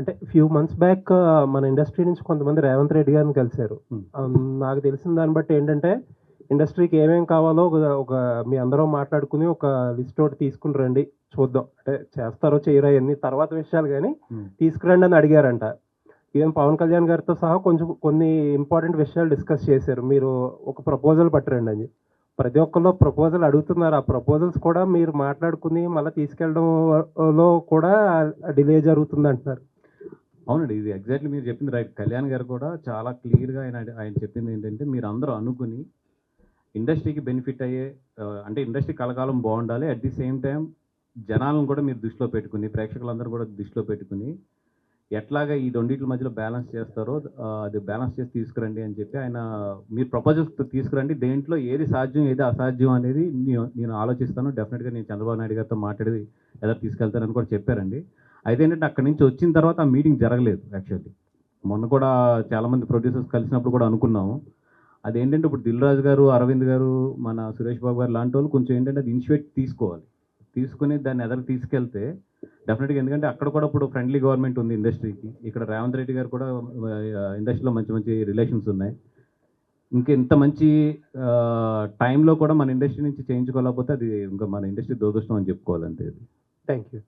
అంటే few months back మన industry నుంచి కొంతమంది రేవంత్ రెడ్డి గారిని కలిశారు. Hmm. ఆ, నాకు తెలిసిన దాన్ని బట్టి ఏంటంటే ఇండస్ట్రీకి ఏమేం కావాలో ఒక ఒక మీ అందరూ మాట్లాడుకుని ఒక లిస్ట్ ఒకటి తీసుకుని రండి చూద్దాం. అంటే చేస్తారో చేయరో అన్ని తర్వాత విషయాలు కానీ Hmm. తీసుకురండి అని అడిగారంట. ఈవెన్ పవన్ కళ్యాణ్ గారితో సహా కొంచెం కొన్ని ఇంపార్టెంట్ విషయాలు డిస్కస్ చేశారు. మీరు ఒక ప్రపోజల్ పట్టరండి అని. ప్రతి ఒక్కళ్ళు ప్రపోజల్ అడుగుతున్నారు. ఆ ప్రపోజల్స్ కూడా మీరు మాట్లాడుకుని మళ్ళీ తీసుకెళ్ళడంలో కూడా డిలే జరుగుతుంది అంటున్నారు. అవునండి ఇది ఎగ్జాక్ట్లీ మీరు చెప్పింది రైట్. కళ్యాణ్ గారు కూడా చాలా క్లియర్గా ఆయన ఆయన చెప్పింది ఏంటంటే మీరు అందరూ అనుకుని ఇండస్ట్రీకి బెనిఫిట్ అయ్యే అంటే ఇండస్ట్రీ కలకాలం బాగుండాలి. అట్ ది సేమ్ టైం జనాలను కూడా మీరు దృష్టిలో పెట్టుకుని ప్రేక్షకులందరూ కూడా దృష్టిలో పెట్టుకుని ఎట్లాగా ఈ రెండింటి మధ్యలో బ్యాలెన్స్ చేస్తారో అది బ్యాలెన్స్ చేసి తీసుకురండి అని చెప్పి ఆయన మీరు ప్రపోజల్స్ తీసుకురండి. దేంట్లో ఏది సాధ్యం ఏది అసాధ్యం అనేది నేను నేను ఆలోచిస్తాను. డెఫినెట్గా నేను చంద్రబాబు నాయుడు గారితో మాట్లాడి ఎలా తీసుకెళ్తానని కూడా చెప్పారండి. అయితే ఏంటంటే అక్కడి నుంచి వచ్చిన తర్వాత ఆ మీటింగ్ జరగలేదు యాక్చువల్లీ మొన్న కూడా చాలామంది ప్రొడ్యూసర్స్ కలిసినప్పుడు కూడా అనుకున్నాము. అదేంటంటే ఇప్పుడు దిల్ రాజు గారు అరవింద్ గారు మన సురేష్ బాబు గారు లాంటి వాళ్ళు కొంచెం ఏంటంటే అది ఇనిషియేట్ తీసుకోవాలి. తీసుకుని దాన్ని ఎదరికి తీసుకెళ్తే డెఫినెట్గా ఎందుకంటే అక్కడ కూడా ఇప్పుడు ఫ్రెండ్లీ గవర్నమెంట్ ఉంది ఇండస్ట్రీకి ఇక్కడ రేవంత్ రెడ్డి గారు కూడా ఇండస్ట్రీలో మంచి మంచి రిలేషన్స్ ఉన్నాయి. ఇంకా ఇంత మంచి టైంలో కూడా మన ఇండస్ట్రీ నుంచి చేయించుకోలేకపోతే అది ఇంకా మన ఇండస్ట్రీ దురదృష్టం అని చెప్పుకోవాలి అంతే అది. Thank you